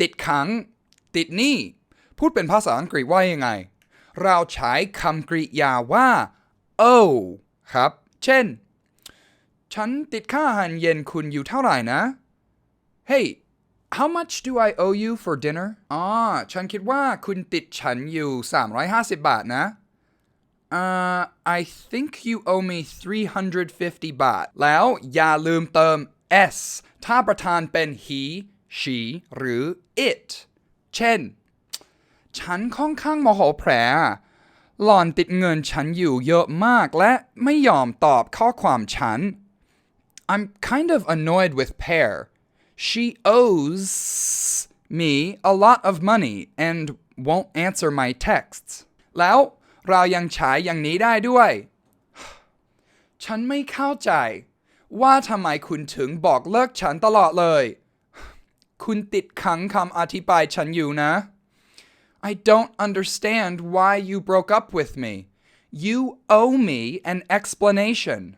ติดขัง ติดหนี้ พูดเป็นภาษาอังกฤษว่ายังไง เราใช้คำกริยาว่า owe ครับ เช่น ฉันติดค่าอาหารเย็นคุณอยู่เท่าไหร่นะ Hey how much do I owe you for dinner อ๋อ ฉันคิดว่าคุณติดฉันอยู่ 350 บาทนะ Uh, I think you owe me 350 บาท แล้วอย่าลืมเติม s ถ้าประธานเป็น he she หรือ it เช่น ฉันค่อนข้างโมโหแผลหล่อนติดเงินฉันอยู่เยอะมากและไม่ยอมตอบข้อความฉัน I'm kind of annoyed with Pear. She owes me a lot of money and won't answer my texts. แล้วเรายังใช้อย่างนี้ได้ด้วย ฉันไม่เข้าใจ ว่าทำไมคุณถึงบอกเลิกฉันตลอดเลย คุณติดขังคำอธิบายฉันอยู่นะ I don't understand why you broke up with me. You owe me an explanation.